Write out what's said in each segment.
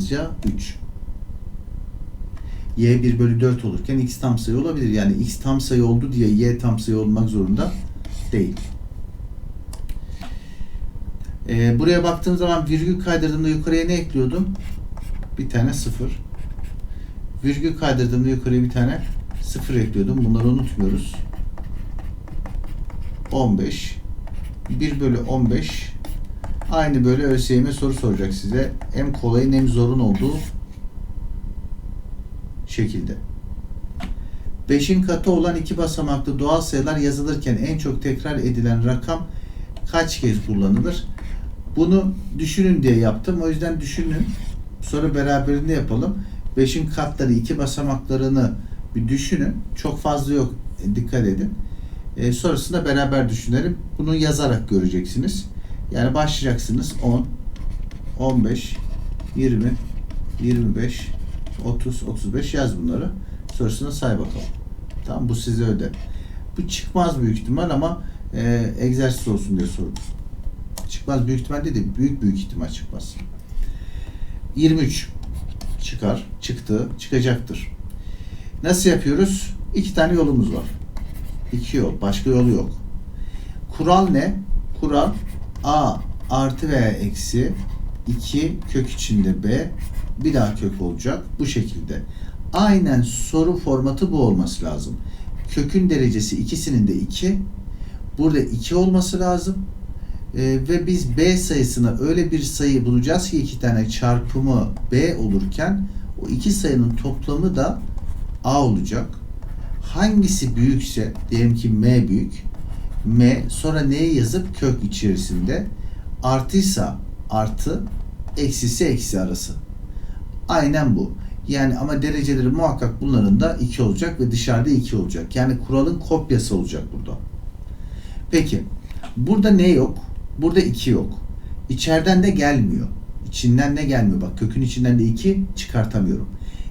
yalnızca 3. y 1 bölü 4 olurken x tam sayı olabilir. Yani x tam sayı oldu diye y tam sayı olmak zorunda değil. Ee, buraya baktığım zaman virgül kaydırdığımda yukarıya ne ekliyordum? Bir tane 0. Virgül kaydırdığımda yukarıya bir tane 0 ekliyordum. Bunları unutmuyoruz. 15 1 bölü 15 aynı böyle ÖSYM soru soracak size. Hem kolayın hem zorun olduğu şekilde. 5'in katı olan iki basamaklı doğal sayılar yazılırken en çok tekrar edilen rakam kaç kez kullanılır? Bunu düşünün diye yaptım. O yüzden düşünün. Sonra beraberinde yapalım. 5'in katları iki basamaklarını bir düşünün. Çok fazla yok. E, Dikkat edin. E, sonrasında beraber düşünelim. Bunu yazarak göreceksiniz. Yani başlayacaksınız 10, 15, 20, 25, 30, 35 yaz bunları. Sonrasında say bakalım. Tamam bu size ödev. Bu çıkmaz büyük ihtimal ama e, egzersiz olsun diye sordum. Çıkmaz büyük ihtimal değil de büyük büyük ihtimal çıkmaz. 23 çıkar, çıktı, çıkacaktır. Nasıl yapıyoruz? İki tane yolumuz var. İki yol. Başka yolu yok. Kural ne? Kural a artı veya eksi 2 kök içinde b bir daha kök olacak. Bu şekilde. Aynen soru formatı bu olması lazım. Kökün derecesi ikisinin de 2. Burada 2 olması lazım. Ee, ve biz b sayısına öyle bir sayı bulacağız ki iki tane çarpımı b olurken o iki sayının toplamı da a olacak. Hangisi büyükse diyelim ki m büyük. M sonra n'yi yazıp kök içerisinde artıysa artı eksisi eksi arası. Aynen bu. Yani ama dereceleri muhakkak bunların da 2 olacak ve dışarıda 2 olacak. Yani kuralın kopyası olacak burada. Peki. Burada ne yok? Burada 2 yok. İçeriden de gelmiyor. İçinden de gelmiyor. Bak kökün içinden de 2 çıkartamıyorum.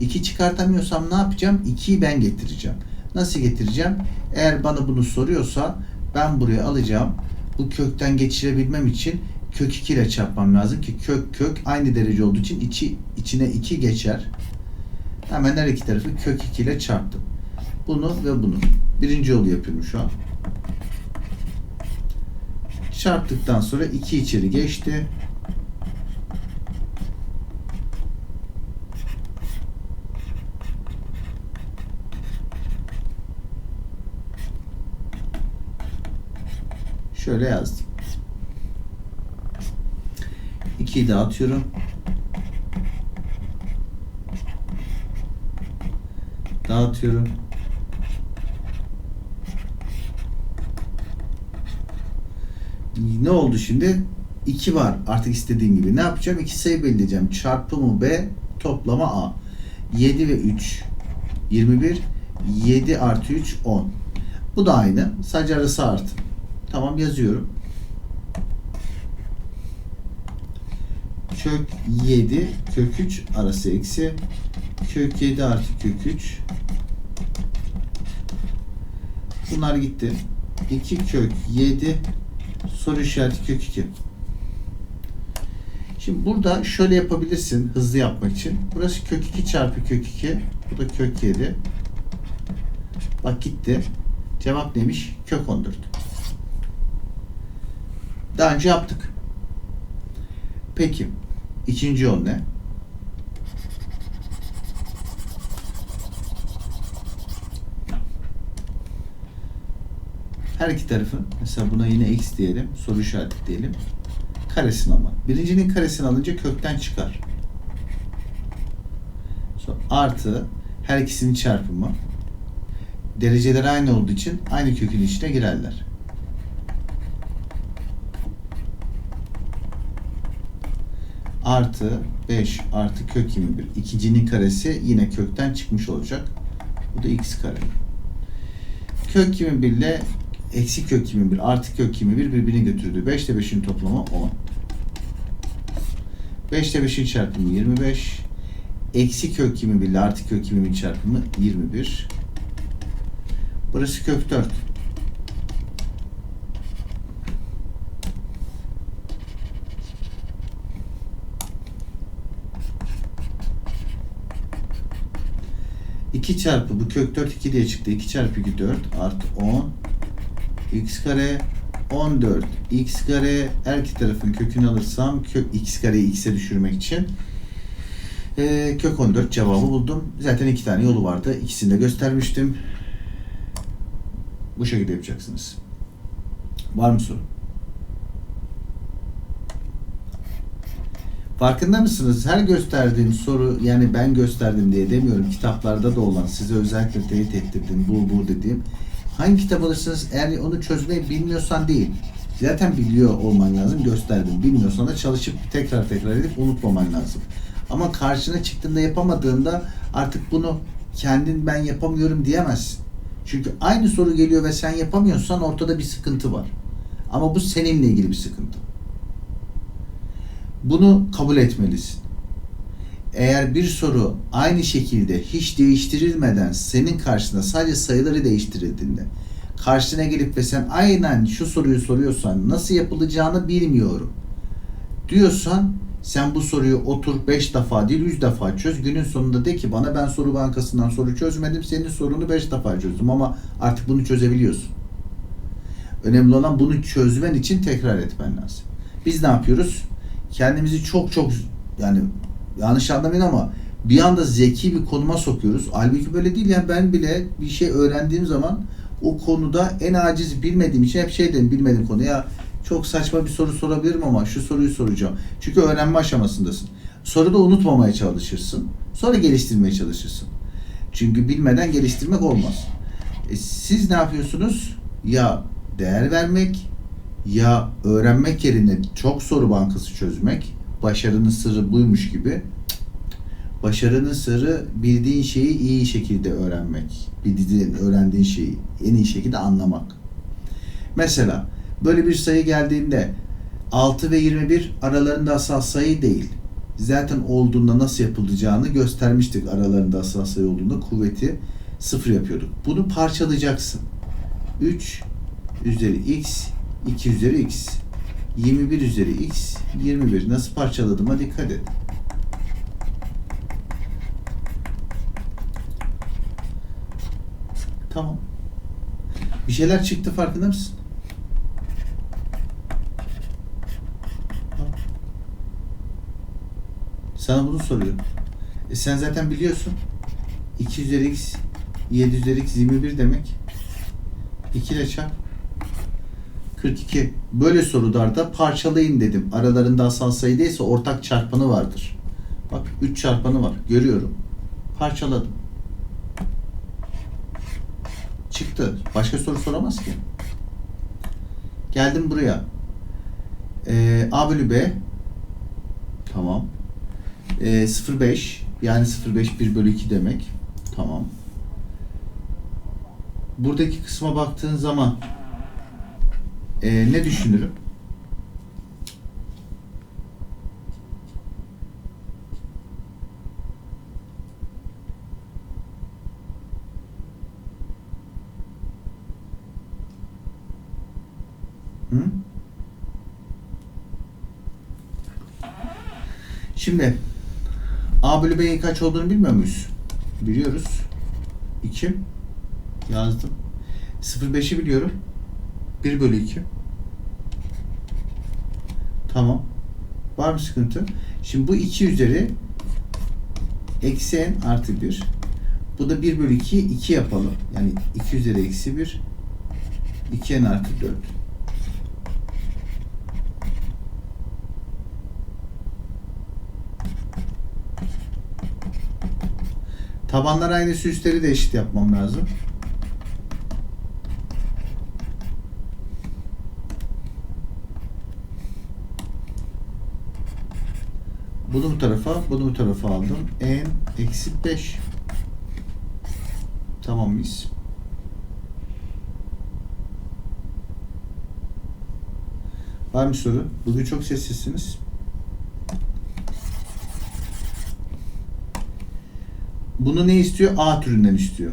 2 çıkartamıyorsam ne yapacağım? 2'yi ben getireceğim. Nasıl getireceğim? Eğer bana bunu soruyorsa ben buraya alacağım. Bu kökten geçirebilmem için kök 2 ile çarpmam lazım ki kök kök aynı derece olduğu için içi, içine 2 geçer. Hemen her iki tarafı kök 2 ile çarptım. Bunu ve bunu. Birinci yolu yapıyorum şu an. Çarptıktan sonra 2 içeri geçti. Şöyle yazdım. 2'yi dağıtıyorum. Dağıtıyorum. Ne oldu şimdi? 2 var artık istediğim gibi. Ne yapacağım? 2 sayı belirleyeceğim. Çarpımı B, toplama A. 7 ve 3 21 7 artı 3 10. Bu da aynı. Sadece arası artı. Tamam yazıyorum. Kök 7 kök 3 arası eksi kök 7 artı kök 3 Bunlar gitti. 2 kök 7 soru işareti kök 2. Şimdi burada şöyle yapabilirsin hızlı yapmak için. Burası kök 2 çarpı kök 2. Bu da kök 7. Bak gitti. Cevap neymiş? Kök 14. Daha önce yaptık. Peki. ikinci yol ne? Her iki tarafı mesela buna yine x diyelim. Soru işareti diyelim. Karesini alma. Birincinin karesini alınca kökten çıkar. Sonra artı her ikisinin çarpımı. Dereceleri aynı olduğu için aynı kökün içine girerler. Artı 5 artı kök 21. İkincinin karesi yine kökten çıkmış olacak. Bu da x kare. Kök 21 ile eksi kök 21 artı kök 21 birbirini götürdü. 5 ile 5'in toplamı 10. 5 ile 5'in çarpımı 25. Eksi kök 21 ile artı kök 21 çarpımı 21. Burası kök 4. 2 çarpı bu kök 4 2 diye çıktı. 2 çarpı 2 4 artı 10 x kare 14 x kare her iki tarafın kökünü alırsam kök x kareyi x'e düşürmek için ee, kök 14 cevabı buldum. Zaten iki tane yolu vardı. İkisini de göstermiştim. Bu şekilde yapacaksınız. Var mı soru? Farkında mısınız? Her gösterdiğim soru yani ben gösterdim diye demiyorum. Kitaplarda da olan size özellikle teyit ettirdim bu bu dediğim. Hangi kitap alırsınız eğer onu çözmeyi bilmiyorsan değil. Zaten biliyor olman lazım gösterdim. Bilmiyorsan da çalışıp tekrar tekrar edip unutmaman lazım. Ama karşına çıktığında yapamadığında artık bunu kendin ben yapamıyorum diyemezsin. Çünkü aynı soru geliyor ve sen yapamıyorsan ortada bir sıkıntı var. Ama bu seninle ilgili bir sıkıntı. Bunu kabul etmelisin. Eğer bir soru aynı şekilde hiç değiştirilmeden senin karşına sadece sayıları değiştirildiğinde karşına gelip ve sen aynen şu soruyu soruyorsan nasıl yapılacağını bilmiyorum diyorsan sen bu soruyu otur 5 defa değil 100 defa çöz. Günün sonunda de ki bana ben soru bankasından soru çözmedim. Senin sorunu 5 defa çözdüm ama artık bunu çözebiliyorsun. Önemli olan bunu çözmen için tekrar etmen lazım. Biz ne yapıyoruz? Kendimizi çok çok yani yanlış anlamayın ama bir anda zeki bir konuma sokuyoruz. Halbuki böyle değil yani ben bile bir şey öğrendiğim zaman o konuda en aciz bilmediğim için hep şey dedim bilmediğim konu ya çok saçma bir soru sorabilirim ama şu soruyu soracağım. Çünkü öğrenme aşamasındasın. Soruda unutmamaya çalışırsın. Sonra geliştirmeye çalışırsın. Çünkü bilmeden geliştirmek olmaz. E, siz ne yapıyorsunuz? Ya değer vermek ya öğrenmek yerine çok soru bankası çözmek başarının sırrı buymuş gibi başarının sırrı bildiğin şeyi iyi şekilde öğrenmek. Bildiğin, öğrendiğin şeyi en iyi şekilde anlamak. Mesela böyle bir sayı geldiğinde 6 ve 21 aralarında asal sayı değil. Zaten olduğunda nasıl yapılacağını göstermiştik aralarında asal sayı olduğunda kuvveti sıfır yapıyorduk. Bunu parçalayacaksın. 3 üzeri x 2 üzeri x 21 üzeri x 21 nasıl parçaladığıma dikkat et. Tamam. Bir şeyler çıktı farkında mısın? Sana bunu soruyorum. E sen zaten biliyorsun. 2 üzeri x 7 üzeri x 21 demek. 2 ile çarp. 42. Böyle sorularda parçalayın dedim. Aralarında asal sayı değilse ortak çarpanı vardır. Bak 3 çarpanı var. Görüyorum. Parçaladım. Çıktı. Başka soru soramaz ki. Geldim buraya. Ee, A bölü B. Tamam. Ee, 0,5 yani 0,5 1 bölü 2 demek. Tamam. Buradaki kısma baktığın zaman ee, ne düşünürüm? Şimdi A bölü B'nin kaç olduğunu bilmiyor muyuz? Biliyoruz. 2 yazdım. 0,5'i biliyorum. 1 bölü 2. Tamam. Var mı sıkıntı? Şimdi bu 2 üzeri eksi n artı 1. Bu da 1 bölü 2 2 yapalım. Yani 2 üzeri eksi 1 2 n artı 4. Tabanlar aynısı üstleri de eşit yapmam lazım. Bunu bu tarafa, bunu bu tarafa aldım. n eksi 5. Tamam mıyız? Var mı soru? Bugün çok sessizsiniz. Bunu ne istiyor? A türünden istiyor.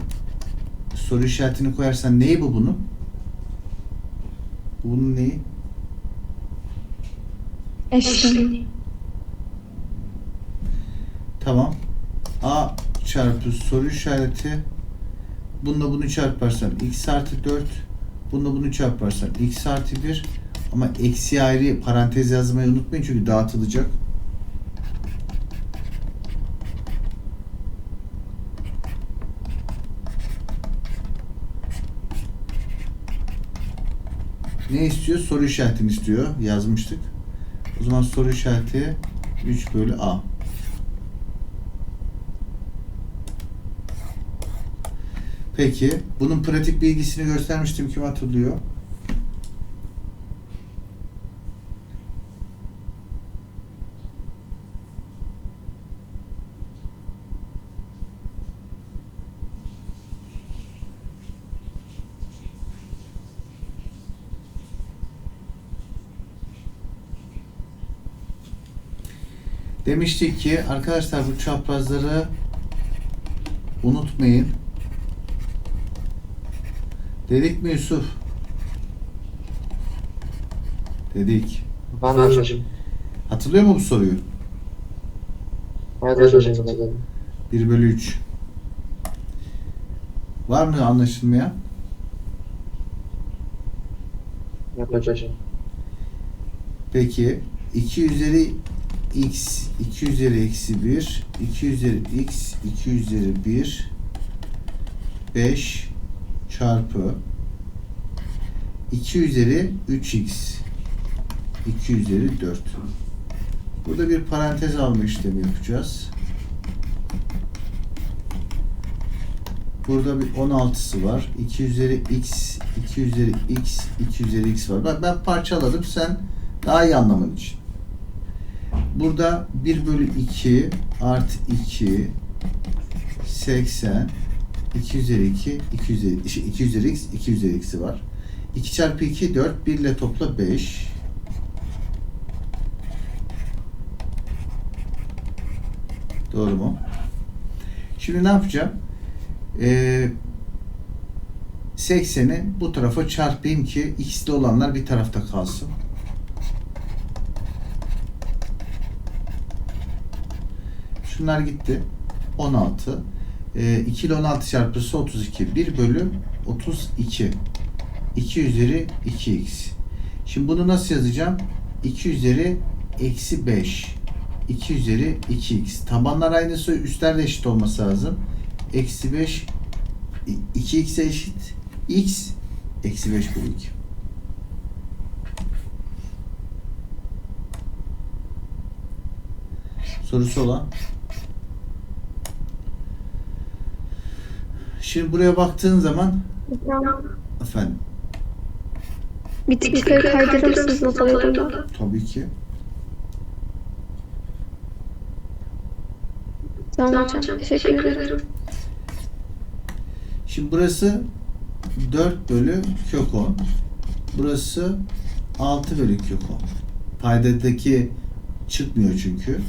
Soru işaretini koyarsan neyi bu bunun? Bunun neyi? Eşleniği. Tamam. A çarpı soru işareti. Bununla bunu çarparsan x artı 4. Bununla bunu çarparsan x artı 1. Ama eksi ayrı parantez yazmayı unutmayın çünkü dağıtılacak. Ne istiyor? Soru işaretini istiyor. Yazmıştık. O zaman soru işareti 3 bölü A. Peki. Bunun pratik bilgisini göstermiştim. Kim hatırlıyor? Demiştik ki arkadaşlar bu çaprazları unutmayın. Dedik mi Yusuf? Dedik. Ben hocam. Hatırlıyor mu bu soruyu? Evet hocam. hatırladım. 1 bölü 3. Var mı anlaşılmayan? Evet hocam. Peki 2 üzeri x 2 üzeri eksi 1 2 üzeri x 2 üzeri 1 5 çarpı 2 üzeri 3x 2 üzeri 4 burada bir parantez alma işlemi yapacağız. Burada bir 16'sı var. 2 üzeri x 2 üzeri x 2 üzeri x var. Ben, ben parçaladım. Sen daha iyi anlaman için. Burada 1 bölü 2 artı 2 80 2 üzeri 2 2 üzeri, şey, 2 üzeri x 2 üzeri x'i var. 2 çarpı 2 4 1 ile topla 5 Doğru mu? Şimdi ne yapacağım? Ee, 80'i bu tarafa çarpayım ki x'li olanlar bir tarafta kalsın. Şunlar gitti. 16. E, 2 ile 16 çarpısı 32. 1 bölü 32. 2 üzeri 2x. Şimdi bunu nasıl yazacağım? 2 üzeri eksi 5. 2 üzeri 2x. Tabanlar aynısı üstler de eşit olması lazım. Eksi 5 2x'e eşit. x eksi 5 bölü 2. Sorusu olan? Şimdi buraya baktığın zaman efendim bir tık yukarı kaydırır mısınız not alıyordum da? tabii ki Tamam hocam, teşekkür ederim. Şimdi burası 4 bölü kök 10. Burası 6 bölü kök 10. Paydadaki çıkmıyor çünkü.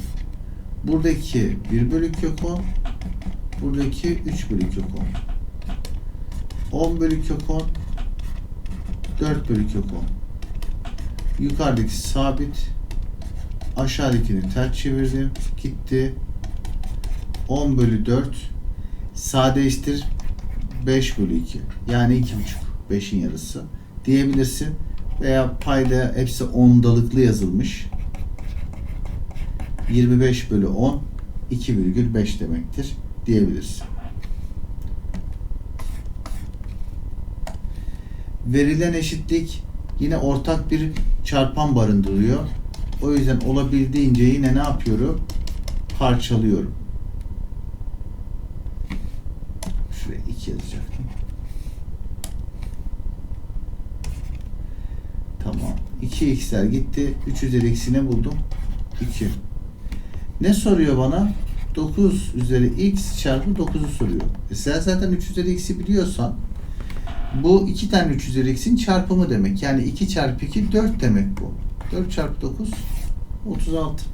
Buradaki 1 bölü kök 10. Buradaki 3 bölü kök 10. 10 bölü kök 10. 4 bölü kök 10. Yukarıdaki sabit. Aşağıdakini ters çevirdim. Gitti. 10 bölü 4 sadeleştir 5 bölü 2 yani 2,5 5'in yarısı diyebilirsin veya payda hepsi ondalıklı yazılmış 25 bölü 10 2,5 demektir diyebilirsin. Verilen eşitlik yine ortak bir çarpan barındırıyor. O yüzden olabildiğince yine ne yapıyorum? Parçalıyorum. Şuraya 2 yazacaktım. Tamam. 2x'ler gitti. 3 üzeri x'ini buldum. 2. Ne soruyor bana? 9 üzeri x çarpı 9'u soruyor. E sen zaten 3 üzeri x'i biliyorsan bu iki tane 3 üzeri x'in çarpımı demek. Yani 2 çarpı 2 4 demek bu. 4 çarpı 9 36.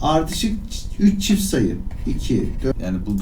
Ardışık 3 çift sayı. 2, 4. Yani bu